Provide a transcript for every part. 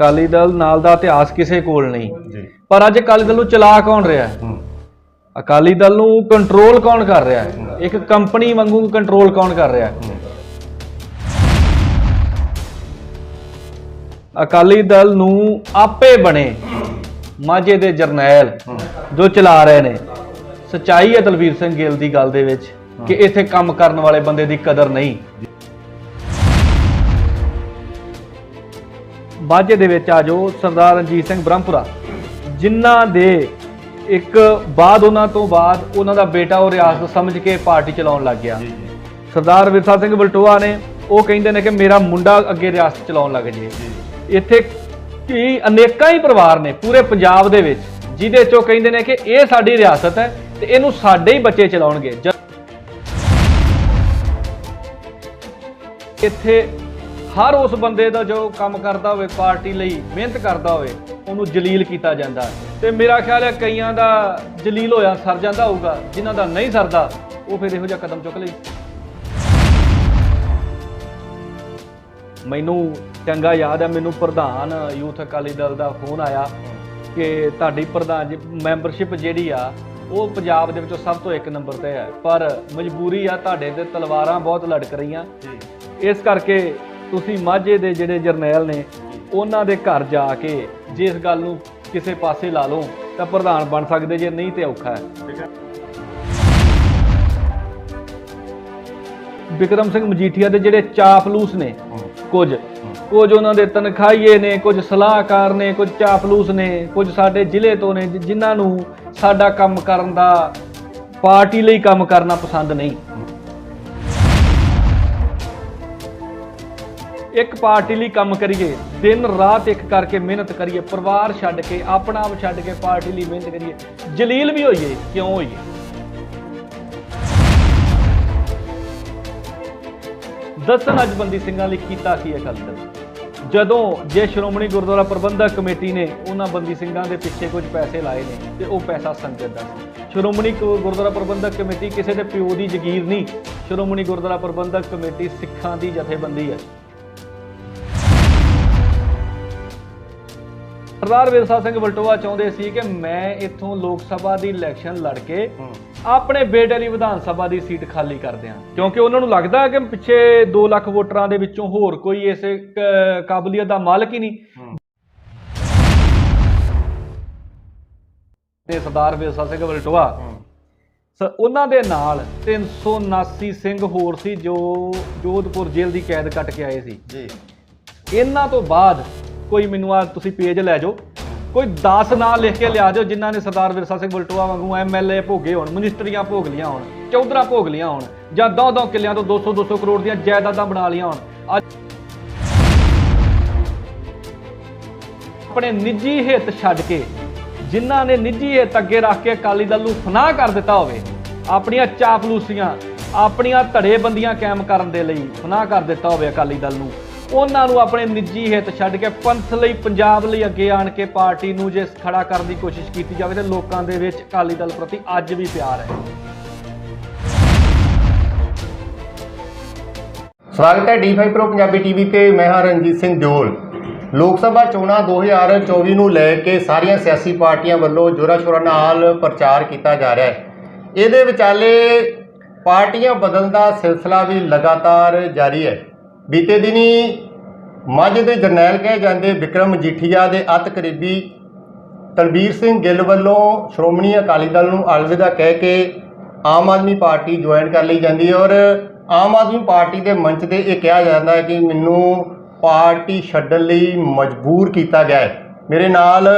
ਅਕਾਲੀ ਦਲ ਨਾਲ ਦਾ ਇਤਿਹਾਸ ਕਿਸੇ ਕੋਲ ਨਹੀਂ। ਜੀ। ਪਰ ਅੱਜ ਅਕਾਲੀ ਦਲ ਨੂੰ ਚਲਾ ਕੌਣ ਰਿਹਾ ਹੈ? ਹੂੰ। ਅਕਾਲੀ ਦਲ ਨੂੰ ਕੰਟਰੋਲ ਕੌਣ ਕਰ ਰਿਹਾ ਹੈ? ਇੱਕ ਕੰਪਨੀ ਵਾਂਗੂ ਕੰਟਰੋਲ ਕੌਣ ਕਰ ਰਿਹਾ ਹੈ? ਅਕਾਲੀ ਦਲ ਨੂੰ ਆਪੇ ਬਣੇ ਮਾਝੇ ਦੇ ਜਰਨੈਲ ਜੋ ਚਲਾ ਰਹੇ ਨੇ। ਸਚਾਈ ਹੈ ਦਲਵੀਰ ਸਿੰਘ ਗਿੱਲ ਦੀ ਗੱਲ ਦੇ ਵਿੱਚ ਕਿ ਇੱਥੇ ਕੰਮ ਕਰਨ ਵਾਲੇ ਬੰਦੇ ਦੀ ਕਦਰ ਨਹੀਂ। ਮਾਝੇ ਦੇ ਵਿੱਚ ਆ ਜੋ ਸਰਦਾਰ ਰਣਜੀਤ ਸਿੰਘ ਬ੍ਰਹਮਪੁਰਾ। ਜਿਨ੍ਹਾਂ ਦੇ ਇੱਕ ਬਾਅਦ ਉਹਨਾਂ ਤੋਂ ਬਾਅਦ ਉਹਨਾਂ ਦਾ ਬੇਟਾ ਉਹ ਰਿਆਸਤ ਸਮਝ ਕੇ ਪਾਰਟੀ ਚਲਾਉਣ ਲੱਗ ਗਿਆ। ਸਰਦਾਰ ਵਿਰਸਾ ਸਿੰਘ ਬਲਟੋਆ ਨੇ ਉਹ ਕਹਿੰਦੇ ਨੇ ਕਿ ਮੇਰਾ ਮੁੰਡਾ ਅੱਗੇ ਰਿਆਸਤ ਚਲਾਉਣ ਲੱਗ ਜੇ। ਇੱਥੇ ਕੀ ਅਨੇਕਾਂ ਹੀ ਪਰਿਵਾਰ ਨੇ ਪੂਰੇ ਪੰਜਾਬ ਦੇ ਵਿੱਚ ਜਿਹਦੇ ਚੋਂ ਕਹਿੰਦੇ ਨੇ ਕਿ ਇਹ ਸਾਡੀ ਰਿਆਸਤ ਹੈ ਤੇ ਇਹਨੂੰ ਸਾਡੇ ਹੀ ਬੱਚੇ ਚਲਾਉਣਗੇ। ਇੱਥੇ ਹਰ ਉਸ ਬੰਦੇ ਦਾ ਜੋ ਕੰਮ ਕਰਦਾ ਹੋਵੇ ਪਾਰਟੀ ਲਈ ਮਿਹਨਤ ਕਰਦਾ ਹੋਵੇ ਉਹਨੂੰ ਜਲੀਲ ਕੀਤਾ ਜਾਂਦਾ। ਤੇ ਮੇਰਾ ਖਿਆਲ ਹੈ ਕਈਆਂ ਦਾ ਜਲੀਲ ਹੋਇਆ ਸਰ ਜਾਂਦਾ ਹੋਊਗਾ ਜਿਨ੍ਹਾਂ ਦਾ ਨਹੀਂ ਸਰਦਾ ਉਹ ਫਿਰ ਇਹੋ ਜਿਹਾ ਕਦਮ ਚੁੱਕ ਲਈ ਮੈਨੂੰ ਚੰਗਾ ਯਾਦ ਹੈ ਮੈਨੂੰ ਪ੍ਰਧਾਨ ਯੂਥ ਅਕਾਲੀ ਦਲ ਦਾ ਫੋਨ ਆਇਆ ਕਿ ਤੁਹਾਡੀ ਪ੍ਰਧਾਨ ਜੀ ਮੈਂਬਰਸ਼ਿਪ ਜਿਹੜੀ ਆ ਉਹ ਪੰਜਾਬ ਦੇ ਵਿੱਚੋਂ ਸਭ ਤੋਂ ਇੱਕ ਨੰਬਰ ਤੇ ਹੈ। ਪਰ ਮਜਬੂਰੀ ਆ ਤੁਹਾਡੇ ਤੇ ਤਲਵਾਰਾਂ ਬਹੁਤ ਲੜਕ ਰਹੀਆਂ। ਇਸ ਕਰਕੇ ਤੁਸੀਂ ਮਾਝੇ ਦੇ ਜਿਹੜੇ ਜਰਨੈਲ ਨੇ, ਉਹਨਾਂ ਦੇ ਘਰ ਜਾ ਕੇ ਜੇ ਇਸ ਗੱਲ ਨੂੰ ਕਿਸੇ ਪਾਸੇ ਲਾ ਲਓ, ਤਾਂ ਪ੍ਰਧਾਨ ਬਣ ਸਕਦੇ ਜੇ, ਨਹੀਂ ਤੇ ਔਖਾ ਹੈ। ਵਿਕਰਮ ਸਿੰਘ ਮਜੀਠੀਆ ਦੇ ਜਿਹੜੇ ਚਾਪਲੂਸ ਨੇ, ਕੁਝ ਕੁਝ ਉਹਨਾਂ ਦੇ ਤਨਖਾਹੀਏ ਨੇ, ਕੁਝ ਸਲਾਹਕਾਰ ਨੇ, ਕੁਝ ਚਾਪਲੂਸ ਨੇ, ਕੁਝ ਸਾਡੇ ਜ਼ਿਲ੍ਹੇ ਤੋਂ ਨੇ ਜਿਨ੍ਹਾਂ ਨੂੰ ਸਾਡਾ ਕੰਮ ਕਰਨ ਦਾ ਪਾਰਟੀ ਲਈ ਕੰਮ ਕਰਨਾ ਪਸੰਦ ਨਹੀਂ। ਇੱਕ ਪਾਰਟੀ ਲਈ ਕੰਮ ਕਰੀਏ, ਦਿਨ ਰਾਤ ਇੱਕ ਕਰਕੇ ਮਿਹਨਤ ਕਰੀਏ, ਪਰਿਵਾਰ ਛੱਡ ਕੇ, ਆਪਣਾ ਆਪ ਛੱਡ ਕੇ ਪਾਰਟੀ ਲਈ ਮਿਹਨਤ ਕਰੀਏ। ਜਲੀਲ ਵੀ ਹੋਈਏ, ਕਿਉਂ ਹੋਈਏ? ਦੱਸਣ ਅੱਜ ਬੰਦੀ ਸਿੰਘਾਂ ਲਈ ਕੀਤਾ ਕੀ ਅਕਾਲੀ ਦਲ? ਜਦੋਂ ਜੇ ਸ਼੍ਰੋਮਣੀ ਗੁਰਦੁਆਰਾ ਪ੍ਰਬੰਧਕ ਕਮੇਟੀ ਨੇ ਉਹਨਾਂ ਬੰਦੀ ਸਿੰਘਾਂ ਦੇ ਪਿੱਛੇ ਕੁਝ ਪੈਸੇ ਲਾਏ ਨੇ ਤੇ ਉਹ ਪੈਸਾ ਸੰਗਤ ਦਾ ਸੀ। ਸ਼੍ਰੋਮਣੀ ਗੁਰਦੁਆਰਾ ਪ੍ਰਬੰਧਕ ਕਮੇਟੀ ਕਿਸੇ ਦੇ ਪਿਓ ਦੀ ਜ਼ਗੀਰ ਨਹੀਂ। ਸ਼੍ਰੋਮਣੀ ਗੁਰਦੁਆਰਾ ਪ੍ਰਬੰਧਕ ਕਮੇਟੀ ਸਿੱਖਾਂ ਦੀ ਜਥੇਬੰਦੀ ਹੈ। ਸਰਦਾਰ ਵਿਰਸਾ ਸਿੰਘ ਬਲਟੋਆ ਚਾਹੁੰਦੇ ਸੀ ਕਿ ਮੈਂ ਇੱਥੋਂ ਲੋਕ ਸਭਾ ਦੀ ਇਲੈਕਸ਼ਨ ਲੜ ਕੇ ਆਪਣੇ ਬੇਟੇ ਲਈ ਵਿਧਾਨ ਸਭਾ ਦੀ ਸੀਟ ਖਾਲੀ ਕਰ ਦਿਆਂ। ਕਿਉਂਕਿ ਉਹਨਾਂ ਨੂੰ ਲੱਗਦਾ ਹੈ ਕਿ ਪਿੱਛੇ 2 ਲੱਖ ਵੋਟਰਾਂ ਦੇ ਵਿੱਚੋਂ ਹੋਰ ਕੋਈ ਇਸ ਕਾਬਲੀਅਤ ਦਾ ਮਾਲਕ ਹੀ ਨਹੀਂ। ਤੇ ਸਰਦਾਰ ਵਿਰਸਾ ਸਿੰਘ ਬਲਟੋਆ ਉਹਨਾਂ ਦੇ ਨਾਲ 379 ਸਿੰਘ ਹੋਰ ਸੀ ਜੋ ਜੋਧਪੁਰ ਜੇਲ੍ਹ ਦੀ ਕੈਦ ਕੱਟ ਕੇ ਆਏ ਸੀ। ਜੀ। ਇਹਨਾਂ ਤੋਂ ਬਾਅਦ ਕੋਈ ਮੈਨੂੰ ਆ ਤੁਸੀਂ ਪੇਜ ਲੈ ਜਾਓ। ਕੋਈ 10 ਨਾਂ ਲਿਖ ਕੇ ਲਿਆ ਦਿਓ ਜਿਨ੍ਹਾਂ ਨੇ ਸਰਦਾਰ ਵਿਰਸਾ ਸਿੰਘ ਬਲਟੋਆ ਵਾਂਗੂ ਐਮਐਲਏ ਭੋਗੇ ਹੋਣ, ਮਨਿਸਟਰੀਆਂ ਭੋਗ ਲੀਆਂ ਹੋਣ, ਚੌਧਰਾ ਭੋਗ ਲੀਆਂ ਹੋਣ, ਜਾਂ 2-2 ਕਿੱਲਿਆਂ ਤੋਂ 200 200 ਕਰੋੜ ਦੀਆਂ ਜਾਇਦਾਦਾਂ ਬਣਾ ਲੀਆਂ ਹੋਣ। ਅੱਜ ਆਪਣੇ ਨਿੱਜੀ ਹਿੱਤ ਛੱਡ ਕੇ, ਜਿਨ੍ਹਾਂ ਨੇ ਨਿੱਜੀ ਹਿੱਤ ਅੱਗੇ ਰੱਖ ਕੇ ਅਕਾਲੀ ਦਲ ਨੂੰ ਫਨਾਹ ਕਰ ਦਿੱਤਾ ਹੋਵੇ, ਆਪਣੀਆਂ ਚਾਪਲੂਸੀਆਂ, ਆਪਣੀਆਂ ਧੜੇਬੰਦੀਆਂ ਕਾਇਮ ਕਰਨ ਦੇ ਲਈ ਫਨਾਹ ਕਰ ਦਿੱਤਾ ਹੋਵੇ ਅਕਾਲੀ ਦਲ ਨੂੰ। ਉਹਨਾਂ ਨੂੰ ਆਪਣੇ ਨਿੱਜੀ ਹਿੱਤ ਛੱਡ ਕੇ ਪੰਥ ਲਈ, ਪੰਜਾਬ ਲਈ ਅੱਗੇ ਆਣ ਕੇ ਪਾਰਟੀ ਨੂੰ ਜੇ ਖੜਾ ਕਰਨ ਦੀ ਕੋਸ਼ਿਸ਼ ਕੀਤੀ ਜਾਵੇ ਤੇ ਲੋਕਾਂ ਦੇ ਵਿੱਚ ਅਕਾਲੀ ਦਲ ਪ੍ਰਤੀ ਅੱਜ ਵੀ ਪਿਆਰ ਹੈ। ਸਵਾਗਤ ਹੈ ਡੀ5 ਪ੍ਰੋ ਪੰਜਾਬੀ ਟੀਵੀ ਤੇ, ਮੈਂ ਹਾਂ ਰਣਜੀਤ ਸਿੰਘ ਦਿਓਲ। ਲੋਕ ਸਭਾ ਚੋਣਾਂ 2024 ਨੂੰ ਲੈ ਕੇ ਸਾਰੀਆਂ ਸਿਆਸੀ ਪਾਰਟੀਆਂ ਵੱਲੋਂ ਜੋਰਾ ਸ਼ੋਰਾਂ ਨਾਲ ਪ੍ਰਚਾਰ ਕੀਤਾ ਜਾ ਰਿਹਾ ਹੈ। ਇਹਦੇ ਵਿਚਾਲੇ ਪਾਰਟੀਆਂ ਬਦਲਣ ਦਾ ਸਿਲਸਿਲਾ ਵੀ ਲਗਾਤਾਰ ਜਾਰੀ ਹੈ। ਬੀਤੇ ਦਿਨੀ ਮੱਝ ਦੇ ਜਰਨੈਲ ਕਹੇ ਜਾਂਦੇ ਵਿਕਰਮ ਮਜੀਠੀਆ ਦੇ ਅਤ ਕਰੀਬੀ ਤਲਬੀਰ ਸਿੰਘ ਗਿੱਲ ਵੱਲੋਂ ਸ਼੍ਰੋਮਣੀ ਅਕਾਲੀ ਦਲ ਨੂੰ ਅਲਵਿਦਾ ਕਹਿ ਕੇ ਆਮ ਆਦਮੀ ਪਾਰਟੀ ਜੁਆਇਨ ਕਰ ਲਈ ਜਾਂਦੀ ਹੈ ਔਰ ਆਮ ਆਦਮੀ ਪਾਰਟੀ ਦੇ ਮੰਚ ਤੇ ਇਹ ਕਿਹਾ ਜਾਂਦਾ ਹੈ ਕਿ ਮੈਨੂੰ ਪਾਰਟੀ ਛੱਡਣ ਲਈ ਮਜਬੂਰ ਕੀਤਾ ਗਿਆ ਹੈ। ਮੇਰੇ ਨਾਲ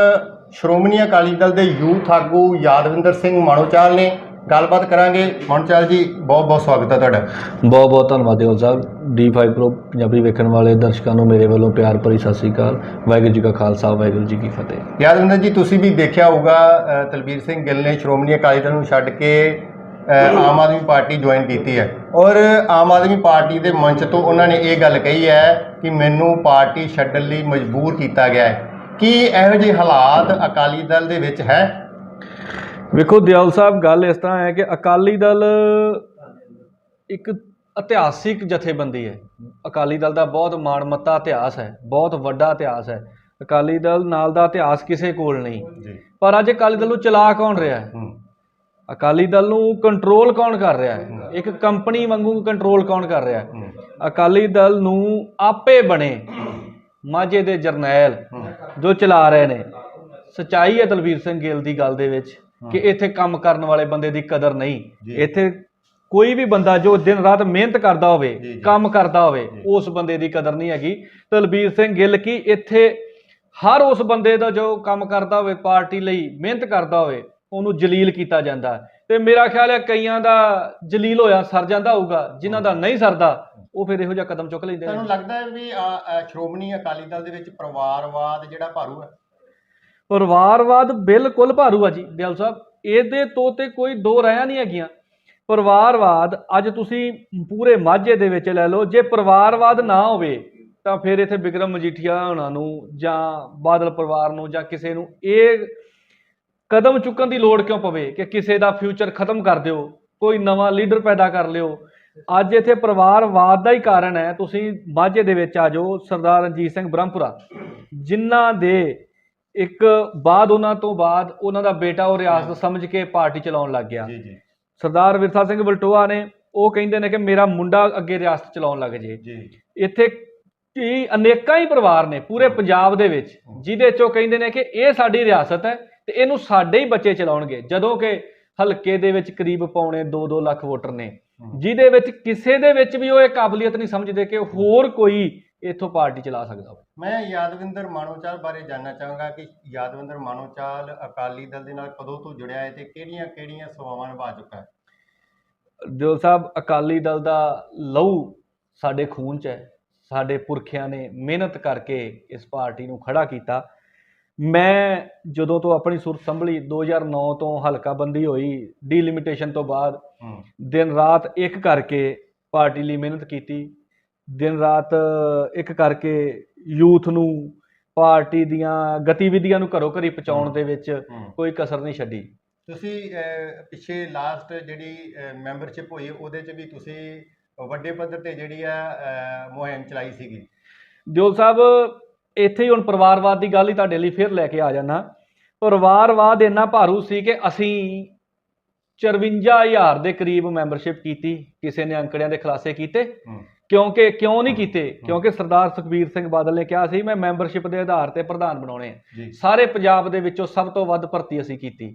ਸ਼੍ਰੋਮਣੀ ਅਕਾਲੀ ਦਲ ਦੇ ਯੂਥ ਆਗੂ ਯਾਦਵਿੰਦਰ ਸਿੰਘ ਮਾਣੋਚਾਲ ਨੇ ਗੱਲਬਾਤ ਕਰਾਂਗੇ। ਮਾਣੋਚਾਲ ਜੀ ਬਹੁਤ ਬਹੁਤ ਸਵਾਗਤ ਹੈ ਤੁਹਾਡਾ। ਬਹੁਤ ਬਹੁਤ ਧੰਨਵਾਦ ਦਿਓਲ ਸਾਹਿਬ। D5 ਪ੍ਰੋ ਪੰਜਾਬੀ ਵੇਖਣ ਵਾਲੇ ਦਰਸ਼ਕਾਂ ਨੂੰ ਮੇਰੇ ਵੱਲੋਂ ਪਿਆਰ ਭਰੀ ਸਤਿ ਸ੍ਰੀ ਅਕਾਲ। ਵਾਹਿਗੁਰੂ ਜੀ ਕਾ ਖਾਲਸਾ ਵਾਹਿਗੁਰੂ ਜੀ ਕੀ ਫਤਿਹ। ਯਾਦਵਿੰਦਰ ਜੀ ਤੁਸੀਂ ਵੀ ਦੇਖਿਆ ਹੋਊਗਾ ਤਲਬੀਰ ਸਿੰਘ ਗਿੱਲ ਨੇ ਸ਼੍ਰੋਮਣੀ ਅਕਾਲੀ ਦਲ ਨੂੰ ਛੱਡ ਕੇ ਆਮ ਆਦਮੀ ਪਾਰਟੀ ਜੁਆਇਨ ਕੀਤੀ ਹੈ। ਔਰ ਆਮ ਆਦਮੀ ਪਾਰਟੀ ਦੇ ਮੰਚ ਤੋਂ ਉਹਨਾਂ ਨੇ ਇਹ ਗੱਲ ਕਹੀ ਹੈ ਕਿ ਮੈਨੂੰ ਪਾਰਟੀ ਛੱਡਣ ਲਈ ਮਜਬੂਰ ਕੀਤਾ ਗਿਆ ਹੈ। ਕੀ ਇਹੋ ਜਿਹੇ ਹਾਲਾਤ ਅਕਾਲੀ ਦਲ ਦੇ ਵਿੱਚ ਹੈ? ਵੇਖੋ ਦਿਆਲ ਸਾਹਿਬ ਗੱਲ ਇਸ ਤਰ੍ਹਾਂ ਹੈ ਕਿ ਅਕਾਲੀ ਦਲ ਇੱਕ ਇਤਿਹਾਸਿਕ ਜਥੇਬੰਦੀ ਹੈ। ਅਕਾਲੀ ਦਲ ਦਾ ਬਹੁਤ ਮਾਣਮੱਤਾ ਇਤਿਹਾਸ ਹੈ ਬਹੁਤ ਵੱਡਾ ਇਤਿਹਾਸ ਹੈ। ਅਕਾਲੀ ਦਲ ਨਾਲ ਦਾ ਇਤਿਹਾਸ ਕਿਸੇ ਕੋਲ ਨਹੀਂ। ਪਰ ਅੱਜ ਅਕਾਲੀ ਦਲ ਨੂੰ ਚਲਾ ਕੌਣ ਰਿਹਾ ਹੈ? ਅਕਾਲੀ ਦਲ ਨੂੰ ਕੰਟਰੋਲ ਕੌਣ ਕਰ ਰਿਹਾ ਹੈ? ਇੱਕ ਕੰਪਨੀ ਵਾਂਗੂ ਕੰਟਰੋਲ ਕੌਣ ਕਰ ਰਿਹਾ ਹੈ? ਹੂੰ। ਅਕਾਲੀ ਦਲ ਨੂੰ ਆਪੇ ਬਣੇ ਮਾਝੇ ਦੇ ਜਰਨੈਲ ਜੋ ਚਲਾ ਰਹੇ ਨੇ। ਸਚਾਈ ਹੈ ਦਲਵੀਰ ਸਿੰਘ ਗਿੱਲ ਦੀ ਗੱਲ ਦੇ ਵਿੱਚ। ਕਿ ਇੱਥੇ ਕੰਮ ਕਰਨ ਵਾਲੇ ਬੰਦੇ ਦੀ ਕਦਰ ਨਹੀਂ। ਇੱਥੇ ਕੋਈ ਵੀ ਬੰਦਾ ਜੋ ਦਿਨ ਰਾਤ ਮਿਹਨਤ ਕਰਦਾ ਹੋਵੇ। ਕੰਮ ਕਰਦਾ ਹੋਵੇ ਉਸ ਬੰਦੇ ਦੀ ਕਦਰ ਨਹੀਂ ਹੈਗੀ। ਦਲਬੀਰ ਸਿੰਘ ਗਿੱਲ ਕੀ ਇੱਥੇ ਹਰ ਉਸ ਬੰਦੇ ਦਾ ਜੋ ਕੰਮ ਕਰਦਾ ਹੋਵੇ ਪਾਰਟੀ ਲਈ ਮਿਹਨਤ ਕਰਦਾ ਹੋਵੇ ਉਹਨੂੰ ਜਲੀਲ ਕੀਤਾ ਜਾਂਦਾ। ਤੇ ਮੇਰਾ ਖਿਆਲ ਹੈ ਕਈਆਂ ਦਾ ਜਲੀਲ ਹੋਇਆ ਸਰ ਜਾਂਦਾ ਹੋਊਗਾ। ਜਿਨ੍ਹਾਂ ਦਾ ਨਹੀਂ ਸਰਦਾ ਉਹ ਫਿਰ ਇਹੋ ਜਿਹਾ ਕਦਮ ਚੁੱਕ ਲੈਂਦੇ ਨੇ। ਤੁਹਾਨੂੰ ਲੱਗਦਾ ਹੈ ਵੀ ਸ਼੍ਰੋਮਣੀ ਅਕਾਲੀ ਦਲ ਦੇ ਵਿੱਚ ਪਰਿਵਾਰਵਾਦ ਜਿਹੜਾ ਭਾਰੂ ਹੈ? ਪਰਿਵਾਰਵਾਦ ਬਿਲਕੁਲ ਭਾਰੂ ਆ ਜੀ ਦਿਲ ਸਾਹਿਬ। ਇਹਦੇ ਤੋਂ ਤੇ ਕੋਈ ਦੋ ਰਾਇਆਂ ਨਹੀਂ ਹੈਗੀਆਂ। ਪਰਿਵਾਰਵਾਦ, ਅੱਜ ਤੁਸੀਂ ਪੂਰੇ ਮਾਝੇ ਦੇ ਵਿੱਚ ਲੈ ਲਓ, ਜੇ ਪਰਿਵਾਰਵਾਦ ਨਾ ਹੋਵੇ, ਤਾਂ ਫਿਰ ਇੱਥੇ ਬਿਕਰਮ ਮਜੀਠੀਆ ਹੋਣਾ ਨੂੰ ਜਾਂ ਬਾਦਲ ਪਰਿਵਾਰ ਨੂੰ ਜਾਂ ਕਿਸੇ ਨੂੰ ਇਹ ਕਦਮ ਚੁੱਕਣ ਦੀ ਲੋੜ ਕਿਉਂ ਪਵੇ ਕਿ ਕਿਸੇ ਦਾ ਫਿਊਚਰ ਖਤਮ ਕਰ ਦਿਓ, ਕੋਈ ਨਵਾਂ ਲੀਡਰ ਪੈਦਾ ਕਰ ਲਿਓ। ਅੱਜ ਇੱਥੇ ਪਰਿਵਾਰਵਾਦ ਦਾ ਹੀ ਕਾਰਨ ਹੈ, ਤੁਸੀਂ ਮਾਝੇ ਦੇ ਵਿੱਚ ਆ ਜਾਓ, ਸਰਦਾਰ ਰਣਜੀਤ ਸਿੰਘ ਬ੍ਰਹਮਪੁਰਾ। ਜਿਨ੍ਹਾਂ ਦੇ ਇੱਕ ਬਾਅਦ ਉਹਨਾਂ ਤੋਂ ਬਾਅਦ ਉਹਨਾਂ ਦਾ ਬੇਟਾ ਉਹ ਰਿਆਸਤ ਸਮਝ ਕੇ ਪਾਰਟੀ ਚਲਾਉਣ ਲੱਗ ਗਿਆ। ਜੀ ਜੀ। ਸਰਦਾਰ ਵਿਰਸਾ ਸਿੰਘ ਬਲਟੋਆ ਨੇ ਉਹ ਕਹਿੰਦੇ ਨੇ ਕਿ ਮੇਰਾ ਮੁੰਡਾ ਅੱਗੇ ਰਿਆਸਤ ਚਲਾਉਣ ਲੱਗ ਜੇ। ਜੀ। ਇੱਥੇ ਕੀ ਅਨੇਕਾਂ ਹੀ ਪਰਿਵਾਰ ਨੇ ਪੂਰੇ ਪੰਜਾਬ ਦੇ ਵਿੱਚ ਜਿਹਦੇ ਚੋਂ ਕਹਿੰਦੇ ਨੇ ਕਿ ਇਹ ਸਾਡੀ ਰਿਆਸਤ ਹੈ ਤੇ ਇਹਨੂੰ ਸਾਡੇ ਹੀ ਬੱਚੇ ਚਲਾਉਣਗੇ ਜਦੋਂ ਕਿ ਹਲਕੇ ਦੇ ਵਿੱਚ ਕਰੀਬ ਪੌਣੇ 2-2 ਲੱਖ ਵੋਟਰ ਨੇ। ਜਿਹਦੇ ਵਿੱਚ ਕਿਸੇ ਦੇ ਵਿੱਚ ਵੀ ਉਹ ਇਹ ਕਾਬਲੀਅਤ ਨਹੀਂ ਸਮਝਦੇ ਕਿ ਹੋਰ ਕੋਈ ਇੱਥੋਂ ਪਾਰਟੀ ਚਲਾ ਸਕਦਾ ਹੋਵੇ ਮੈਂ ਯਾਦਵਿੰਦਰ ਮਾਨੋਚਾਲ ਬਾਰੇ ਜਾਨਣਾ ਚਾਹਾਂਗਾ ਕਿ ਯਾਦਵਿੰਦਰ ਮਾਨੋਚਾਲ ਅਕਾਲੀ ਦਲ ਦੇ ਨਾਲ ਕਦੋਂ ਤੋਂ ਜੁੜਿਆ ਹੈ ਤੇ ਕਿਹੜੀਆਂ-ਕਿਹੜੀਆਂ ਸੇਵਾਵਾਂ ਨਿਭਾ ਚੁੱਕਾ ਹੈ? ਦਿਲ ਸਾਹਿਬ ਅਕਾਲੀ ਦਲ ਦਾ ਲਹੂ ਸਾਡੇ ਖੂਨ 'ਚ ਹੈ। ਸਾਡੇ ਪੁਰਖਿਆਂ ਨੇ ਮਿਹਨਤ ਕਰਕੇ ਇਸ ਪਾਰਟੀ ਨੂੰ ਖੜਾ ਕੀਤਾ। ਮੈਂ ਜਦੋਂ ਤੋਂ ਆਪਣੀ ਸੁਰ ਸੰਭਲੀ 2009 ਤੋਂ ਹਲਕਾ ਬੰਦੀ ਹੋਈ ਡੀਲਿਮਿਟੇਸ਼ਨ ਤੋਂ ਬਾਅਦ ਹੂੰ। ਦਿਨ ਰਾਤ ਇੱਕ ਕਰਕੇ ਪਾਰਟੀ ਲਈ ਮਿਹਨਤ ਕੀਤੀ। ਦਿਨ ਰਾਤ ਇੱਕ ਕਰਕੇ ਯੂਥ ਨੂੰ ਪਾਰਟੀ ਦੀਆਂ ਗਤੀਵਿਧੀਆਂ ਨੂੰ ਘਰੋ ਘਰੀ ਪਹੁੰਚਾਉਣ ਦੇ ਵਿੱਚ ਕੋਈ ਕਸਰ ਨਹੀਂ ਛੱਡੀ। ਤੁਸੀਂ ਪਿੱਛੇ ਲਾਸਟ ਜਿਹੜੀ ਮੈਂਬਰਸ਼ਿਪ ਹੋਈ ਉਹਦੇ 'ਚ ਵੀ ਤੁਸੀਂ ਵੱਡੇ ਪੱਧਰ ਤੇ ਜਿਹੜੀ ਆ ਮੁਹਿੰਮ ਚਲਾਈ ਸੀਗੀ। ਦਿਓਲ ਸਾਹਿਬ ਇੱਥੇ ਹੀ ਹੁਣ ਪਰਿਵਾਰਵਾਦ ਦੀ ਗੱਲ ਹੀ ਤੁਹਾਡੇ ਲਈ ਫਿਰ ਲੈ ਕੇ ਆ ਜਾਣਾ ਪਰਿਵਾਰਵਾਦ ਇੰਨਾ ਭਾਰੂ ਸੀ ਕਿ ਅਸੀਂ 54000 ਦੇ ਕਰੀਬ ਮੈਂਬਰਸ਼ਿਪ ਕੀਤੀ ਕਿਸੇ ਨੇ ਅੰਕੜਿਆਂ ਦੇ ਖੁਲਾਸੇ ਕੀਤੇ। ਕਿਉਂਕਿ ਕਿਉਂ ਨਹੀਂ ਕੀਤੇ? ਕਿਉਂਕਿ ਸਰਦਾਰ ਸੁਖਬੀਰ ਸਿੰਘ ਬਾਦਲ ਨੇ ਕਿਹਾ ਸੀ ਮੈਂ ਮੈਂਬਰਸ਼ਿਪ ਦੇ ਆਧਾਰ ਤੇ ਪ੍ਰਧਾਨ ਬਣਾਉਣੇ ਆ। ਸਾਰੇ ਪੰਜਾਬ ਦੇ ਵਿੱਚੋਂ ਸਭ ਤੋਂ ਵੱਧ ਭਰਤੀ ਅਸੀਂ ਕੀਤੀ।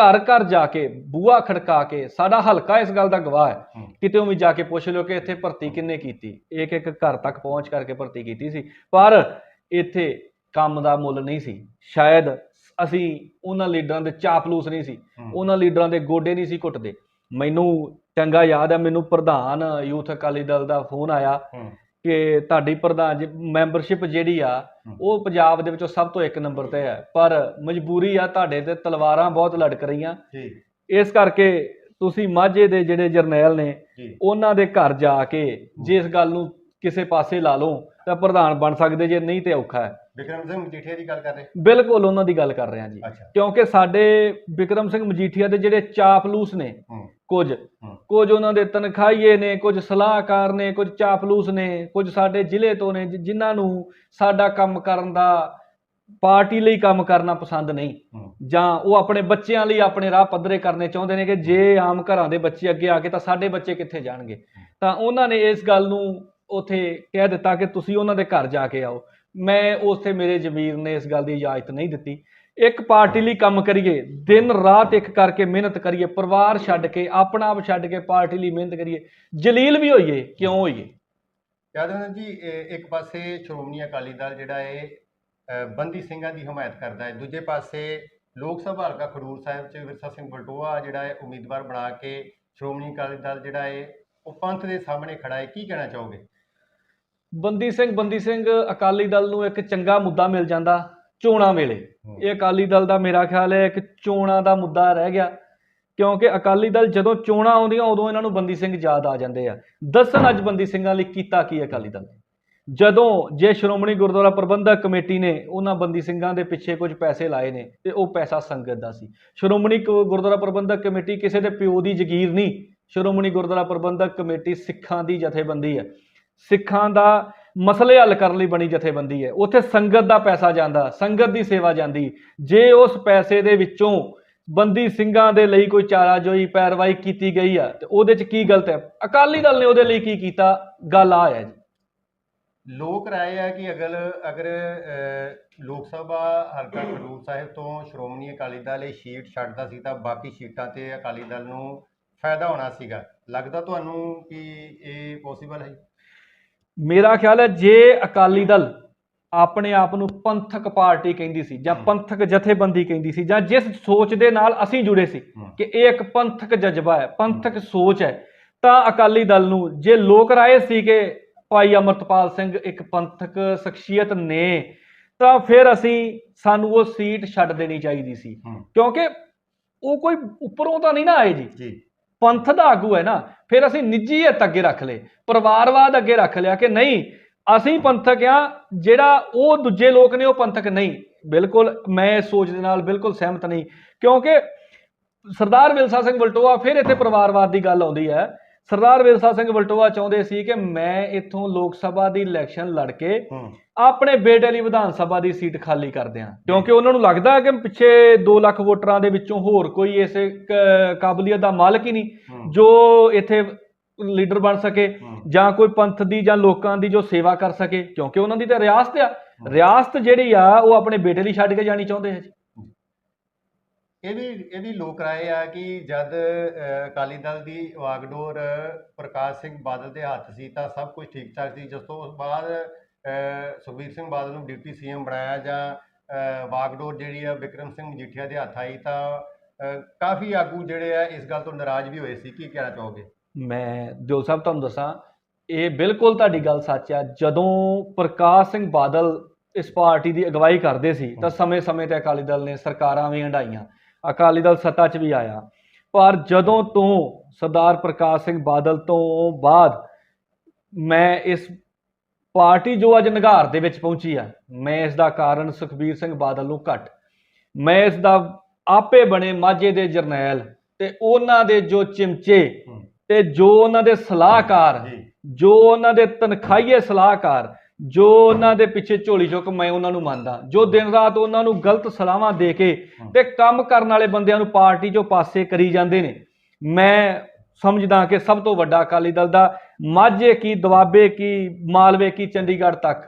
ਘਰ ਘਰ ਜਾ ਕੇ ਬੂਹਾ ਖੜਕਾ ਕੇ ਸਾਡਾ ਹਲਕਾ ਇਸ ਗੱਲ ਦਾ ਗਵਾਹ ਹੈ। ਕਿਤੇ ਵੀ ਜਾ ਕੇ ਪੁੱਛ ਲਿਓ ਕਿ ਇੱਥੇ ਭਰਤੀ ਕਿੰਨੇ ਕੀਤੀ? ਇੱਕ ਇੱਕ ਘਰ ਤੱਕ ਪਹੁੰਚ ਕਰਕੇ ਭਰਤੀ ਕੀਤੀ ਸੀ। ਪਰ ਇੱਥੇ ਕੰਮ ਦਾ ਮੁੱਲ ਨਹੀਂ ਸੀ। ਸ਼ਾਇਦ ਅਸੀਂ ਉਹਨਾਂ ਲੀਡਰਾਂ ਦੇ ਚਾਪਲੂਸ ਨਹੀਂ ਸੀ। ਉਹਨਾਂ ਲੀਡਰਾਂ ਦੇ ਗੋਡੇ ਨਹੀਂ ਸੀ ਘੁੱਟਦੇ। ਮੈਨੂੰ ਚੰਗਾ ਯਾਦ ਹੈ ਮੈਨੂੰ ਪ੍ਰਧਾਨ ਯੂਥ ਅਕਾਲੀ ਦਲ ਦਾ ਫੋਨ ਆਇਆ ਕਿ ਤੁਹਾਡੀ ਪ੍ਰਧਾਨ ਮੈਂਬਰਸ਼ਿਪ ਜਿਹੜੀ ਆ। ਉਹ ਪੰਜਾਬ ਦੇ ਵਿੱਚੋਂ ਸਭ ਤੋਂ ਇੱਕ ਨੰਬਰ ਤੇ ਹੈ। ਪਰ ਮਜਬੂਰੀ ਆ ਤੁਹਾਡੇ ਤੇ ਤਲਵਾਰਾਂ ਬਹੁਤ ਲੜਕ ਰਹੀਆਂ। ਜੀ। ਇਸ ਕਰਕੇ ਤੁਸੀਂ ਮਾਝੇ ਦੇ ਜਿਹੜੇ ਜਰਨੈਲ ਨੇ ਉਹਨਾਂ ਦੇ ਘਰ ਜਾ ਕੇ ਜੇ ਇਸ ਗੱਲ ਨੂੰ ਕਿਸੇ ਪਾਸੇ ਲਾ ਲਓ ਤਾਂ ਪ੍ਰਧਾਨ ਬਣ ਸਕਦੇ ਜੇ ਨਹੀਂ ਤੇ ਔਖਾ ਹੈ। ਵਿਕਰਮ ਸਿੰਘ ਮਜੀਠੀਆ ਦੀ ਗੱਲ ਕਰ ਰਹੇ? ਬਿਲਕੁਲ ਉਹਨਾਂ ਦੀ ਗੱਲ ਕਰ ਰਹੇ ਹਾਂ ਜੀ। ਅੱਛਾ। ਕਿਉਂਕਿ ਸਾਡੇ ਵਿਕਰਮ ਸਿੰਘ ਮਜੀਠੀਆ ਦੇ ਜਿਹੜੇ ਚਾਪਲੂਸ ਨੇ ਕੁਝ ਕੁਝ ਉਹਨਾਂ ਦੇ ਤਨਖਾਹੀਏ ਨੇ ਕੁਝ ਸਲਾਹਕਾਰ ਨੇ ਕੁਝ ਚਾਪਲੂਸ ਨੇ ਕੁਝ ਸਾਡੇ ਜ਼ਿਲ੍ਹੇ ਤੋਂ ਨੇ ਜਿਨ੍ਹਾਂ ਨੂੰ ਸਾਡਾ ਕੰਮ ਕਰਨ ਦਾ ਪਾਰਟੀ ਲਈ ਕੰਮ ਕਰਨਾ ਪਸੰਦ ਨਹੀਂ। ਜਾਂ ਉਹ ਆਪਣੇ ਬੱਚਿਆਂ ਲਈ ਆਪਣੇ ਰਾਹ ਪੱਧਰੇ ਕਰਨੇ ਚਾਹੁੰਦੇ ਨੇ ਕਿ ਜੇ ਆਮ ਘਰਾਂ ਦੇ ਬੱਚੇ ਅੱਗੇ ਆ ਕੇ ਤਾਂ ਸਾਡੇ ਬੱਚੇ ਕਿੱਥੇ ਜਾਣਗੇ। ਤਾਂ ਉਹਨਾਂ ਨੇ ਇਸ ਗੱਲ ਨੂੰ ਉਥੇ ਕਹਿ ਦਿੱਤਾ ਕਿ ਤੁਸੀਂ ਉਹਨਾਂ ਦੇ ਘਰ ਜਾ ਕੇ ਆਓ। ਮੈਂ ਉਥੇ ਮੇਰੇ ਜ਼ਮੀਰ ਨੇ ਇਸ ਗੱਲ ਦੀ ਇਜਾਜ਼ਤ ਨਹੀਂ ਦਿੱਤੀ। ਇੱਕ ਪਾਰਟੀ ਲਈ ਕੰਮ ਕਰੀਏ ਦਿਨ ਰਾਤ ਇੱਕ ਕਰਕੇ ਮਿਹਨਤ ਕਰੀਏ ਪਰਿਵਾਰ ਛੱਡ ਕੇ ਆਪਣਾ ਆਪ ਛੱਡ ਕੇ ਪਾਰਟੀ ਲਈ ਮਿਹਨਤ ਕਰੀਏ ਜਲੀਲ ਵੀ ਹੋਈਏ ਕਿਉਂ ਹੋਈਏ? ਯਾਦਵਿੰਦਰ ਜੀ ਇਹ ਇੱਕ ਪਾਸੇ ਸ਼੍ਰੋਮਣੀ ਅਕਾਲੀ ਦਲ ਜਿਹੜਾ ਹੈ ਅਹ, ਬੰਦੀ ਸਿੰਘਾਂ ਦੀ ਹਮਾਇਤ ਕਰਦਾ ਹੈ ਦੂਜੇ ਪਾਸੇ ਲੋਕ ਸਭਾ ਹਲਕਾ ਖਡੂਰ ਸਾਹਿਬ 'ਚ ਵਿਰਸਾ ਸਿੰਘ ਬਲਟੋਆ ਜਿਹੜਾ ਹੈ ਉਮੀਦਵਾਰ ਬਣਾ ਕੇ ਸ਼੍ਰੋਮਣੀ ਅਕਾਲੀ ਦਲ ਜਿਹੜਾ ਹੈ ਉਹ ਪੰਥ ਦੇ ਸਾਹਮਣੇ ਖੜਾ ਹੈ ਕੀ ਕਹਿਣਾ ਚਾਹੋਗੇ? ਬੰਦੀ ਸਿੰਘ ਬੰਦੀ ਸਿੰਘ ਅਕਾਲੀ ਦਲ ਨੂੰ ਇੱਕ ਚੰਗਾ ਮੁੱਦਾ ਮਿਲ ਜਾਂਦਾ ਚੋਣਾਂ ਵੇਲੇ। ਇਹ ਅਕਾਲੀ ਦਲ ਦਾ ਮੇਰਾ ਖਿਆਲ ਹੈ ਇੱਕ ਚੋਣਾਂ ਦਾ ਮੁੱਦਾ ਰਹਿ ਗਿਆ। ਕਿਉਂਕਿ ਅਕਾਲੀ ਦਲ ਜਦੋਂ ਚੋਣਾਂ ਆਉਂਦੀਆਂ ਉਦੋਂ ਇਹਨਾਂ ਨੂੰ ਬੰਦੀ ਸਿੰਘ ਯਾਦ ਆ ਜਾਂਦੇ ਆ। ਦੱਸਣ ਅੱਜ ਬੰਦੀ ਸਿੰਘਾਂ ਲਈ ਕੀਤਾ ਕੀ ਅਕਾਲੀ ਦਲ ਨੇ? ਜਦੋਂ ਜੇ ਸ਼੍ਰੋਮਣੀ ਗੁਰਦੁਆਰਾ ਪ੍ਰਬੰਧਕ ਕਮੇਟੀ ਨੇ ਉਹਨਾਂ ਬੰਦੀ ਸਿੰਘਾਂ ਦੇ ਪਿੱਛੇ ਕੁਝ ਪੈਸੇ ਲਾਏ ਨੇ ਤੇ ਉਹ ਪੈਸਾ ਸੰਗਤ ਦਾ ਸੀ। ਸ਼੍ਰੋਮਣੀ ਗੁਰਦੁਆਰਾ ਪ੍ਰਬੰਧਕ ਕਮੇਟੀ ਕਿਸੇ ਦੇ ਪਿਓ ਦੀ ਜ਼ਗੀਰ ਨਹੀਂ। ਸ਼੍ਰੋਮਣੀ ਗੁਰਦੁਆਰਾ ਪ੍ਰਬੰਧਕ ਕਮੇਟੀ ਸਿੱਖਾਂ ਦੀ ਜਥੇਬੰਦੀ ਹੈ ਸਿੱਖਾਂ ਦਾ ਮਸਲੇ ਹੱਲ ਕਰਨ ਲਈ ਬਣੀ ਜਥੇਬੰਦੀ ਹੈ। ਉੱਥੇ ਸੰਗਤ ਦਾ ਪੈਸਾ ਜਾਂਦਾ, ਸੰਗਤ ਦੀ ਸੇਵਾ ਜਾਂਦੀ। ਜੇ ਉਸ ਪੈਸੇ ਦੇ ਵਿੱਚੋਂ ਬੰਦੀ ਸਿੰਘਾਂ ਦੇ ਲਈ ਕੋਈ ਚਾਰਾਜੋਈ ਪੈਰਵਾਈ ਕੀਤੀ ਗਈ ਆ, ਤੇ ਉਹਦੇ 'ਚ ਕੀ ਗਲਤ ਹੈ? ਅਕਾਲੀ ਦਲ ਨੇ ਉਹਦੇ ਲਈ ਕੀ ਕੀਤਾ? ਗੱਲ ਆ ਹੈ ਜੀ। ਲੋਕ ਰਾਏ ਹੈ ਕਿ ਅਗਰ ਅਗਰ ਲੋਕ ਸਭਾ ਹਲਕਾ ਖਡੂਰ ਸਾਹਿਬ ਤੋਂ ਸ਼੍ਰੋਮਣੀ ਅਕਾਲੀ ਦਲ ਇਹ ਸੀਟ ਛੱਡਦਾ ਸੀ, ਤਾਂ ਬਾਕੀ ਸੀਟਾਂ ਤੇ ਅਕਾਲੀ ਦਲ ਨੂੰ ਫਾਇਦਾ ਹੋਣਾ ਸੀਗਾ। ਲੱਗਦਾ ਤੁਹਾਨੂੰ ਕਿ ਇਹ ਪੋਸੀਬਲ ਹੈ ਮੇਰਾ ਖਿਆਲ ਹੈ ਜੇ ਅਕਾਲੀ ਦਲ ਆਪਣੇ ਆਪ ਨੂੰ ਪੰਥਕ ਪਾਰਟੀ ਕਹਿੰਦੀ ਸੀ ਜਾਂ। ਪੰਥਕ ਜਥੇਬੰਦੀ ਕਹਿੰਦੀ ਸੀ ਜਾਂ ਜਿਸ ਸੋਚ ਦੇ ਨਾਲ ਅਸੀਂ ਜੁੜੇ ਸੀ। ਕਿ ਇਹ ਇੱਕ ਪੰਥਕ ਜਜ਼ਬਾ ਹੈ ਪੰਥਕ ਸੋਚ ਹੈ ਤਾਂ ਅਕਾਲੀ ਦਲ ਨੂੰ ਜੇ ਲੋਕ ਰਾਏ ਸੀ ਕਿ ਭਾਈ ਅਮਰਤਪਾਲ ਸਿੰਘ ਇੱਕ ਪੰਥਕ ਸ਼ਖਸੀਅਤ ਨੇ ਤਾਂ ਫਿਰ ਅਸੀਂ ਸਾਨੂੰ ਉਹ ਸੀਟ ਛੱਡ ਦੇਣੀ ਚਾਹੀਦੀ ਸੀ। ਕਿਉਂਕਿ ਉਹ ਕੋਈ ਉੱਪਰੋਂ ਤਾਂ ਨਹੀਂ ਨਾ ਆਏ ਜੀ ਪੰਥ ਦਾ ਆਗੂ ਹੈ ਨਾ ਫਿਰ ਅਸੀਂ ਨਿੱਜੀਅਤ ਅੱਗੇ ਰੱਖ ਲਏ, ਪਰਿਵਾਰਵਾਦ ਅੱਗੇ ਰੱਖ ਲਿਆ ਕਿ ਨਹੀਂ, ਅਸੀਂ ਪੰਥਕ ਆ ਜਿਹੜਾ ਉਹ ਦੂਜੇ ਲੋਕ ਨੇ ਉਹ ਪੰਥਕ ਨਹੀਂ। ਬਿਲਕੁਲ ਮੈਂ ਇਸ ਸੋਚ ਦੇ ਨਾਲ ਬਿਲਕੁਲ ਸਹਿਮਤ ਨਹੀਂ, ਕਿਉਂਕਿ ਸਰਦਾਰ ਵਿਲਸਾ ਸਿੰਘ ਵਲਟੋਆ ਫਿਰ ਇੱਥੇ ਪਰਿਵਾਰਵਾਦ ਦੀ ਗੱਲ ਆਉਂਦੀ ਹੈ ਸਰਦਾਰ ਵਿਲਸਾ ਸਿੰਘ ਵਲਟੋਆ ਚਾਹੁੰਦੇ ਸੀ ਕਿ ਮੈਂ ਇੱਥੋਂ ਲੋਕ ਸਭਾ ਦੀ ਇਲੈਕਸ਼ਨ ਲੜ ਕੇ ਆਪਣੇ ਬੇਟੇ ਲਈ ਵਿਧਾਨ ਸਭਾ ਦੀ ਸੀਟ ਖਾਲੀ ਕਰ ਦਿਆਂ। ਕਿਉਂਕਿ ਉਹਨਾਂ ਨੂੰ ਲੱਗਦਾ ਹੈ ਕਿ ਪਿੱਛੇ 2 ਲੱਖ ਵੋਟਰਾਂ ਦੇ ਵਿੱਚੋਂ ਹੋਰ ਕੋਈ ਇਸੇ ਕਾਬਲੀਅਤ ਦਾ ਮਾਲਕ ਹੀ ਨਹੀਂ। ਜੋ ਇੱਥੇ ਲੀਡਰ ਬਣ ਸਕੇ। ਜਾਂ ਕੋਈ ਪੰਥ ਦੀ ਜਾਂ ਲੋਕਾਂ ਦੀ ਜੋ ਸੇਵਾ ਕਰ ਸਕੇ। ਕਿਉਂਕਿ ਉਹਨਾਂ ਦੀ ਤਾਂ ਰਿਆਸਤ ਆ। ਰਿਆਸਤ ਜਿਹੜੀ ਆ ਉਹ ਆਪਣੇ ਬੇਟੇ ਲਈ ਛੱਡ ਕੇ ਜਾਣੀ ਚਾਹੁੰਦੇ ਹੈ ਜੀ। ਇਹ ਵੀ ਇਹ ਵੀ ਲੋਕ ਰਾਏ ਆ ਕਿ ਜਦ ਅਕਾਲੀ ਦਲ ਦੀ ਵਾਗਡੋਰ ਪ੍ਰਕਾਸ਼ ਸਿੰਘ ਬਾਦਲ ਦੇ ਹੱਥ ਸੀ ਤਾਂ ਸਭ ਕੁਝ ਠੀਕ ਠਾਕ ਸੀ। ਜਿਸ ਤੋਂ ਬਾਅਦ ਸੁਖਬੀਰ ਸਿੰਘ ਬਾਦਲ ਨੂੰ ਡਿਪਟੀ ਸੀਐਮ ਬਣਾਇਆ ਜਾਂ ਵਾਗਡੋਰ ਜਿਹੜੀ ਆ ਵਿਕਰਮ ਸਿੰਘ ਮਜੀਠੀਆ ਦੇ ਹੱਥ ਆਈ ਤਾਂ ਕਾਫੀ ਆਗੂ ਜਿਹੜੇ ਆ ਇਸ ਗੱਲ ਤੋਂ ਨਾਰਾਜ਼ ਵੀ ਹੋਏ ਸੀ। ਕੀ ਕਹਿਣਾ ਚਾਹੋਗੇ? ਮੈਂ ਦਿਓ ਸਾਹਿਬ ਤੁਹਾਨੂੰ ਦੱਸਾਂ ਇਹ ਬਿਲਕੁਲ ਤੁਹਾਡੀ ਗੱਲ ਸੱਚ ਆ। ਜਦੋਂ ਪ੍ਰਕਾਸ਼ ਸਿੰਘ ਬਾਦਲ ਇਸ ਪਾਰਟੀ ਦੀ ਅਗਵਾਈ ਕਰਦੇ ਸੀ ਤਾਂ ਸਮੇਂ-ਸਮੇਂ ਤੇ ਅਕਾਲੀ ਦਲ ਨੇ ਸਰਕਾਰਾਂ ਵੀ ਹੰਡਾਈਆਂ। ਅਕਾਲੀ ਦਲ ਸੱਤਾ 'ਚ ਵੀ ਆਇਆ। ਪਰ ਜਦੋਂ ਤੋਂ ਸਰਦਾਰ ਪ੍ਰਕਾਸ਼ ਸਿੰਘ ਬਾਦਲ ਤੋਂ ਬਾਅਦ ਮੈਂ ਇਸ ਪਾਰਟੀ ਜੋ ਅੱਜ ਨਿਗਾਰ ਦੇ ਵਿੱਚ ਪਹੁੰਚੀ ਆ ਮੈਂ ਇਸ ਦਾ ਕਾਰਨ ਸੁਖਬੀਰ ਸਿੰਘ ਬਾਦਲ ਨੂੰ ਘੱਟ। ਮੈਂ ਇਸ ਦਾ ਆਪੇ ਬਣੇ ਮਾਝੇ ਦੇ ਜਰਨੈਲ ਤੇ ਉਹਨਾਂ ਦੇ ਜੋ ਚਿਮਚੇ। ਤੇ ਜੋ ਉਹਨਾਂ ਦੇ ਸਲਾਹਕਾਰ ਜੋ ਉਹਨਾਂ ਦੇ ਤਨਖਾਹੀਏ ਸਲਾਹਕਾਰ ਜੋ ਉਹਨਾਂ ਦੇ ਪਿੱਛੇ ਝੋਲੀ ਚੁੱਕ ਮੈਂ ਉਹਨਾਂ ਨੂੰ ਮੰਨਦਾ। ਜੋ ਦਿਨ ਰਾਤ ਉਹਨਾਂ ਨੂੰ ਗਲਤ ਸਲਾਹਾਂ ਦੇ ਕੇ। ਤੇ ਕੰਮ ਕਰਨ ਵਾਲੇ ਬੰਦਿਆਂ ਨੂੰ ਪਾਰਟੀ ਚੋਂ ਪਾਸੇ ਕਰੀ ਜਾਂਦੇ ਨੇ। ਮੈਂ ਸਮਝਦਾ ਕਿ ਸਭ ਤੋਂ ਵੱਡਾ ਅਕਾਲੀ ਦਲ ਦਾ ਮਾਝੇ ਕੀ ਦਵਾਬੇ ਕੀ ਮਾਲਵੇ ਕੀ ਚੰਡੀਗੜ੍ਹ ਤੱਕ।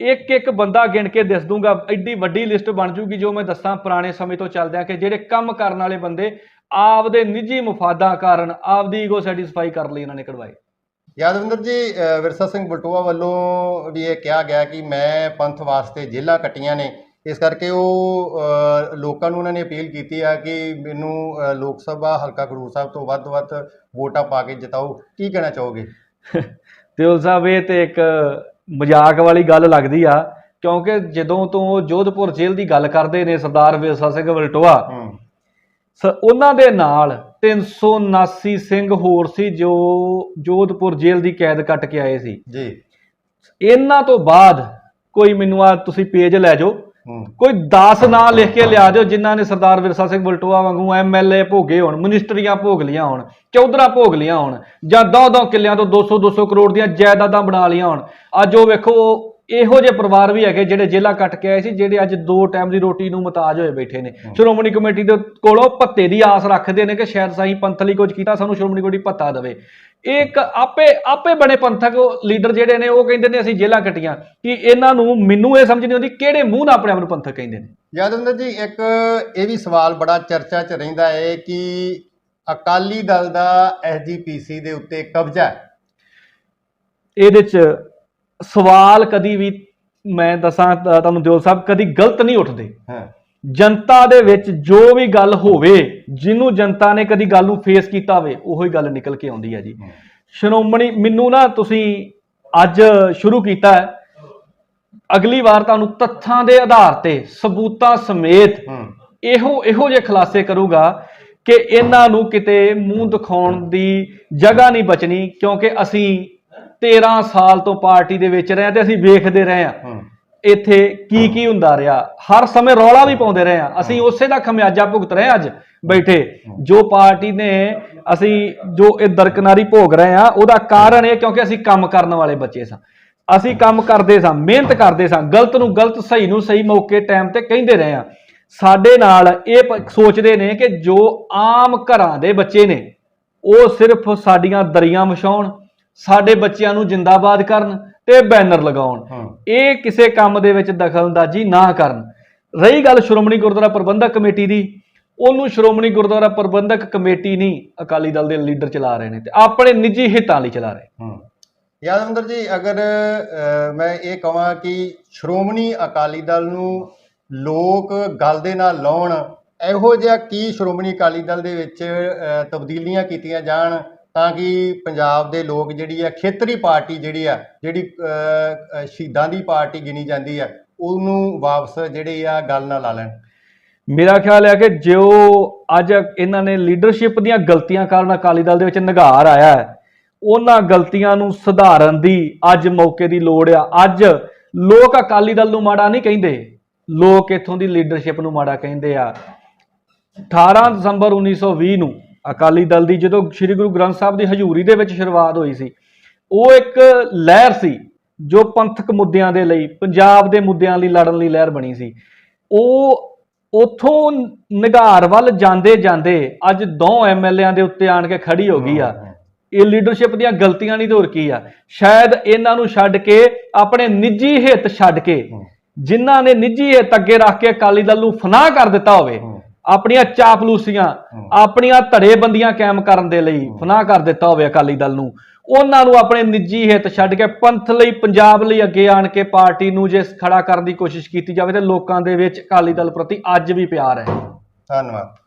ਇੱਕ ਇੱਕ ਬੰਦਾ ਗਿਣ ਕੇ ਦਿਸ ਦੂੰਗਾ ਐਡੀ ਵੱਡੀ ਲਿਸਟ ਬਣ ਜੂਗੀ ਜੋ ਮੈਂ ਦੱਸਾਂ ਪੁਰਾਣੇ ਸਮੇਂ ਤੋਂ ਚੱਲਦਿਆਂ ਕਿ ਜਿਹੜੇ ਕੰਮ ਕਰਨ ਵਾਲੇ ਬੰਦੇ ਆਪਦੇ ਨਿੱਜੀ ਮੁਫਾਦਾਂ ਕਾਰਨ ਆਪਦੀ ਈਗੋ ਸੈਟੀਸਫਾਈ ਕਰ ਲਈ ਇਹਨਾਂ ਨੇ ਕਢਵਾਏ। ਯਾਦਵਿੰਦਰ ਜੀ ਵਿਰਸਾ ਸਿੰਘ ਬਟੂਆ ਵੱਲੋਂ ਵੀ ਇਹ ਕਿਹਾ ਗਿਆ ਕਿ ਮੈਂ ਪੰਥ ਵਾਸਤੇ ਜੇਲ੍ਹਾਂ ਕੱਟੀਆਂ ਨੇ। ਇਸ ਕਰਕੇ ਉਹ ਲੋਕਾਂ ਨੂੰ ਉਹਨਾਂ ਨੇ ਅਪੀਲ ਕੀਤੀ ਆ ਕਿ ਮੈਨੂੰ ਲੋਕ ਸਭਾ ਹਲਕਾ ਖਡੂਰ ਸਾਹਿਬ ਤੋਂ ਵੱਧ ਵੱਧ ਵੋਟਾਂ ਪਾ ਕੇ ਜਿਤਾਓ। ਕੀ ਕਹਿਣਾ ਚਾਹੋਗੇ? ਦਿਲ ਸਾਹਿਬ ਇਹ ਤੇ ਇੱਕ ਮਜ਼ਾਕ ਵਾਲੀ ਗੱਲ ਲੱਗਦੀ ਆ ਕਿਉਂਕਿ ਜਦੋਂ ਤੋਂ ਉਹ ਜੋਧਪੁਰ ਜੇਲ੍ਹ ਦੀ ਗੱਲ ਕਰਦੇ ਨੇ ਸਰਦਾਰ ਵਿਰਸਾ ਸਿੰਘ ਵਲਟੋਆ ਉਹਨਾਂ ਦੇ ਨਾਲ 379 ਸਿੰਘ ਹੋਰ ਸੀ ਜੋ ਜੋਧਪੁਰ ਜੇਲ੍ਹ ਦੀ ਕੈਦ ਕੱਟ ਕੇ ਆਏ ਸੀ। ਜੀ। ਇਹਨਾਂ ਤੋਂ ਬਾਅਦ ਕੋਈ ਮੈਨੂੰ ਆ ਤੁਸੀਂ ਪੇਜ ਲੈ ਜਾਓ। ਕੋਈ 10 ਨਾਂ ਲਿਖ ਕੇ ਲਿਆ ਦਿਓ ਜਿਨ੍ਹਾਂ ਨੇ ਸਰਦਾਰ ਵਿਰਸਾ ਸਿੰਘ ਬਲਟੋਆ ਵਾਂਗੂ ਐਮਐਲਏ ਭੋਗੇ ਹੋਣ ਮਿਨਿਸਟਰੀਆਂ ਭੋਗ ਲੀਆਂ ਹੋਣ ਚੌਧਰਾ ਭੋਗ ਲੀਆਂ ਹੋਣ ਜਾਂ 10-10 ਕਿੱਲਿਆਂ ਤੋਂ 200-200 ਕਰੋੜ ਦੀਆਂ ਜਾਇਦਾਦਾਂ ਬਣਾ ਲੀਆਂ ਹੋਣ। ਅੱਜ ਉਹ ਵੇਖੋ ਇਹੋ ਜਿਹੇ ਪਰਿਵਾਰ ਵੀ ਹੈਗੇ ਜਿਹੜੇ ਜੇਲ੍ਹਾਂ ਕੱਟ ਕੇ ਆਏ ਸੀ ਜਿਹੜੇ ਅੱਜ ਦੋ ਟਾਈਮ ਦੀ ਰੋਟੀ ਨੂੰ ਮੁਤਾਜ ਹੋਏ ਬੈਠੇ ਨੇ। ਸ਼੍ਰੋਮਣੀ ਕਮੇਟੀ ਦੇ ਕੋਲੋਂ ਭੱਤੇ ਦੀ ਆਸ ਰੱਖਦੇ ਨੇ ਕਿ ਸ਼ਾਇਦ ਸਾਈਂ ਪੰਥ ਲਈ ਕੁਝ ਕੀਤਾ ਸਾਨੂੰ ਸ਼੍ਰੋਮਣੀ ਕਮੇਟੀ ਭੱਤਾ ਦੇਵੇ। ਇਹ ਇੱਕ ਆਪੇ ਆਪੇ ਬਣੇ ਪੰਥਕ ਲੀਡਰ ਜਿਹੜੇ ਨੇ ਉਹ ਕਹਿੰਦੇ ਨੇ ਅਸੀਂ ਜੇਲ੍ਹਾਂ ਕੱਟੀਆਂ। ਕਿ ਇਹਨਾਂ ਨੂੰ ਮੈਨੂੰ ਇਹ ਸਮਝ ਨਹੀਂ ਆਉਂਦੀ ਕਿਹੜੇ ਮੂੰਹ ਨਾਲ ਆਪਣੇ ਆਪ ਨੂੰ ਪੰਥਕ ਕਹਿੰਦੇ ਨੇ। ਯਾਦਵਿੰਦਰ ਜੀ ਇੱਕ ਇਹ ਵੀ ਸਵਾਲ ਬੜਾ ਚਰਚਾ 'ਚ ਰਹਿੰਦਾ ਹੈ ਕਿ ਅਕਾਲੀ ਦਲ ਦਾ ਐਸਜੀਪੀਸੀ ਦੇ ਉੱਤੇ ਕਬਜ਼ਾ ਹੈ। ਇਹਦੇ ਚ ਸਵਾਲ ਕਦੀ ਵੀ ਮੈਂ ਦੱਸਾਂ ਤਾਂ ਤੁਹਾਨੂੰ ਦਿਓ ਸਾਹਿਬ ਕਦੀ ਗਲਤ ਨਹੀਂ ਉੱਠਦੇ। ਹਾਂ। ਜਨਤਾ ਦੇ ਵਿੱਚ ਜੋ ਵੀ ਗੱਲ ਹੋਵੇ ਜਿਹਨੂੰ ਜਨਤਾ ਨੇ ਕਦੀ ਗੱਲ ਨੂੰ ਫੇਸ ਕੀਤਾ ਹੋਵੇ ਉਹੀ ਗੱਲ ਨਿਕਲ ਕੇ ਆਉਂਦੀ ਹੈ ਜੀ। ਸ਼੍ਰੋਮਣੀ ਮੈਨੂੰ ਨਾ ਤੁਸੀਂ ਅੱਜ ਸ਼ੁਰੂ ਕੀਤਾ ਹੈ। ਅਗਲੀ ਵਾਰ ਤੁਹਾਨੂੰ ਤੱਥਾਂ ਦੇ ਆਧਾਰ ਤੇ ਸਬੂਤਾਂ ਸਮੇਤ ਇਹੋ ਇਹੋ ਜਿਹੇ ਖੁਲਾਸੇ ਕਰੂਗਾ ਕਿ ਇਹਨਾਂ ਨੂੰ ਕਿਤੇ ਮੂੰਹ ਦਿਖਾਉਣ ਦੀ ਜਗ੍ਹਾ ਨਹੀਂ ਬਚਣੀ ਕਿਉਂਕਿ ਅਸੀਂ 13 ਸਾਲ ਤੋਂ ਪਾਰਟੀ ਦੇ ਵਿੱਚ ਰਹੇ ਹਾਂ ਤੇ ਅਸੀਂ ਵੇਖਦੇ ਰਹੇ ਹਾਂ ਹੂੰ। ਇੱਥੇ ਕੀ ਕੀ ਹੁੰਦਾ ਰਿਹਾ? ਹਰ ਸਮੇਂ ਰੌਲਾ ਵੀ ਪਾਉਂਦੇ ਰਹੇ ਹਾਂ ਅਸੀਂ ਉਸੇ ਦਾ ਖਮਿਆਜਾ ਭੁਗਤ ਰਹੇ ਹਾਂ ਅੱਜ ਬੈਠੇ। ਜੋ ਪਾਰਟੀ ਨੇ ਅਸੀਂ ਜੋ ਇਹ ਦਰਕਨਾਰੀ ਭੋਗ ਰਹੇ ਹਾਂ ਉਹਦਾ ਕਾਰਨ ਇਹ ਕਿਉਂਕਿ ਅਸੀਂ ਕੰਮ ਕਰਨ ਵਾਲੇ ਬੱਚੇ ਸਾਂ। ਅਸੀਂ ਕੰਮ ਕਰਦੇ ਸਾਂ ਮਿਹਨਤ ਕਰਦੇ ਸਾਂ ਗਲਤ ਨੂੰ ਗਲਤ ਸਹੀ ਨੂੰ ਸਹੀ ਮੌਕੇ ਟਾਈਮ ਤੇ ਕਹਿੰਦੇ ਰਹੇ ਆ। ਸਾਡੇ ਨਾਲ ਇਹ ਸੋਚਦੇ ਨੇ ਕਿ ਜੋ ਆਮ ਘਰਾਂ ਦੇ ਬੱਚੇ ਨੇ ਉਹ ਸਿਰਫ ਸਾਡੀਆਂ ਦਰੀਆਂ ਵਿਛਾਉਣ ਸਾਡੇ ਬੱਚਿਆਂ ਨੂੰ ਜਿੰਦਾਬਾਦ ਕਰਨ ਤੇ ਬੈਨਰ ਲਗਾਉਣ। ਇਹ ਕਿਸੇ ਕੰਮ ਦੇ ਵਿੱਚ ਦਖਲਅੰਦਾਜ਼ੀ ਨਾ ਕਰਨ। ਰਹੀ ਗੱਲ ਸ਼੍ਰੋਮਣੀ ਗੁਰਦੁਆਰਾ ਪ੍ਰਬੰਧਕ ਕਮੇਟੀ ਦੀ ਉਹਨੂੰ ਸ਼੍ਰੋਮਣੀ ਗੁਰਦੁਆਰਾ ਪ੍ਰਬੰਧਕ ਕਮੇਟੀ ਨਹੀਂ ਅਕਾਲੀ ਦਲ ਦੇ ਲੀਡਰ ਚਲਾ ਰਹੇ ਨੇ ਤੇ ਆਪਣੇ ਨਿੱਜੀ ਹਿੱਤਾਂ ਲਈ ਚਲਾ ਰਹੇ। ਹੂੰ। ਯਾਦਵਿੰਦਰ ਜੀ ਅਗਰ ਮੈਂ ਇਹ ਕਹਾਂ ਕਿ ਸ਼੍ਰੋਮਣੀ ਅਕਾਲੀ ਦਲ ਨੂੰ ਲੋਕ ਗੱਲ ਦੇ ਨਾਲ ਲਾਉਣ ਇਹੋ ਜਿਹਾ ਕੀ ਸ਼੍ਰੋਮਣੀ ਅਕਾਲੀ ਦਲ ਦੇ ਵਿੱਚ ਤਬਦੀਲੀਆਂ ਕੀਤੀਆਂ ਜਾਣ ਤਾਂ ਕਿ ਪੰਜਾਬ ਦੇ ਲੋਕ ਜਿਹੜੀ ਆ, ਖੇਤਰੀ ਪਾਰਟੀ ਜਿਹੜੀ ਆ, ਜਿਹੜੀ ਸ਼ਹੀਦਾਂ ਦੀ ਪਾਰਟੀ ਗਿਣੀ ਜਾਂਦੀ ਆ, ਉਹਨੂੰ ਵਾਪਸ ਜਿਹੜੀ ਆ, ਗੱਲ ਨਾਲ ਲਾ ਲੈਣ। ਮੇਰਾ ਖਿਆਲ ਹੈ ਕਿ ਜੋ ਅੱਜ ਇਹਨਾਂ ਨੇ ਲੀਡਰਸ਼ਿਪ ਦੀਆਂ ਗਲਤੀਆਂ ਕਾਰਨ ਅਕਾਲੀ ਦਲ ਦੇ ਵਿੱਚ ਨਿਗਾਰ ਆਇਆ ਹੈ, ਉਹਨਾਂ ਗਲਤੀਆਂ ਨੂੰ ਸੁਧਾਰਨ ਦੀ ਅੱਜ ਮੌਕੇ ਦੀ ਲੋੜ ਆ। ਅੱਜ ਲੋਕ ਅਕਾਲੀ ਦਲ ਨੂੰ ਮਾੜਾ ਨਹੀਂ ਕਹਿੰਦੇ, ਲੋਕ ਇੱਥੋਂ ਦੀ ਲੀਡਰਸ਼ਿਪ ਨੂੰ ਮਾੜਾ ਕਹਿੰਦੇ ਆ। 18 ਦਸੰਬਰ 1920 ਨੂੰ ਅਕਾਲੀ ਦਲ ਦੀ ਜਦੋਂ ਸ੍ਰੀ ਗੁਰੂ ਗ੍ਰੰਥ ਸਾਹਿਬ ਦੀ ਹਜ਼ੂਰੀ ਦੇ ਵਿੱਚ ਸ਼ੁਰੂਆਤ ਹੋਈ ਸੀ ਉਹ ਇੱਕ ਲਹਿਰ ਸੀ ਜੋ ਪੰਥਕ ਮੁੱਦਿਆਂ ਦੇ ਲਈ ਪੰਜਾਬ ਦੇ ਮੁੱਦਿਆਂ ਲਈ ਲੜਨ ਲਈ ਲਹਿਰ ਬਣੀ ਸੀ। ਉਹ ਉਥੋਂ ਨਿਗਾਰ ਵੱਲ ਜਾਂਦੇ ਜਾਂਦੇ ਅੱਜ ਦੋ ਐਮਐਲਏਆਂ ਦੇ ਉੱਤੇ ਆਣ ਕੇ ਖੜੀ ਹੋ ਗਈ ਆ। ਇਹ ਲੀਡਰਸ਼ਿਪ ਦੀਆਂ ਗਲਤੀਆਂ ਨਹੀਂ ਹੋਰ ਕੀ ਆ। ਸ਼ਾਇਦ ਇਹਨਾਂ ਨੂੰ ਛੱਡ ਕੇ ਆਪਣੇ ਨਿੱਜੀ ਹਿੱਤ ਛੱਡ ਕੇ ਜਿਨ੍ਹਾਂ ਨੇ ਨਿੱਜੀ ਹਿੱਤ ਅੱਗੇ ਰੱਖ ਕੇ ਅਕਾਲੀ ਦਲ ਨੂੰ ਫਨਾਹ ਕਰ ਦਿੱਤਾ ਹੋਵੇ। ਆਪਣੀਆਂ ਚਾਪਲੂਸੀਆਂ। ਆਪਣੀਆਂ ਧੜੇਬੰਦੀਆਂ ਕਾਇਮ ਕਰਨ ਦੇ ਲਈ ਫਨਾਹ ਕਰ ਦਿੱਤਾ ਹੋਵੇ ਅਕਾਲੀ ਦਲ ਨੂੰ। ਉਹਨਾਂ ਨੂੰ ਆਪਣੇ ਨਿੱਜੀ ਹਿੱਤ ਛੱਡ ਕੇ ਪੰਥ ਲਈ ਪੰਜਾਬ ਲਈ ਅੱਗੇ ਆਣ ਕੇ ਪਾਰਟੀ ਨੂੰ ਜੇ ਖੜਾ ਕਰਨ ਦੀ ਕੋਸ਼ਿਸ਼ ਕੀਤੀ ਜਾਵੇ ਤੇ ਲੋਕਾਂ ਦੇ ਵਿੱਚ ਅਕਾਲੀ ਦਲ ਪ੍ਰਤੀ ਅੱਜ ਵੀ ਪਿਆਰ ਹੈ। ਧੰਨਵਾਦ।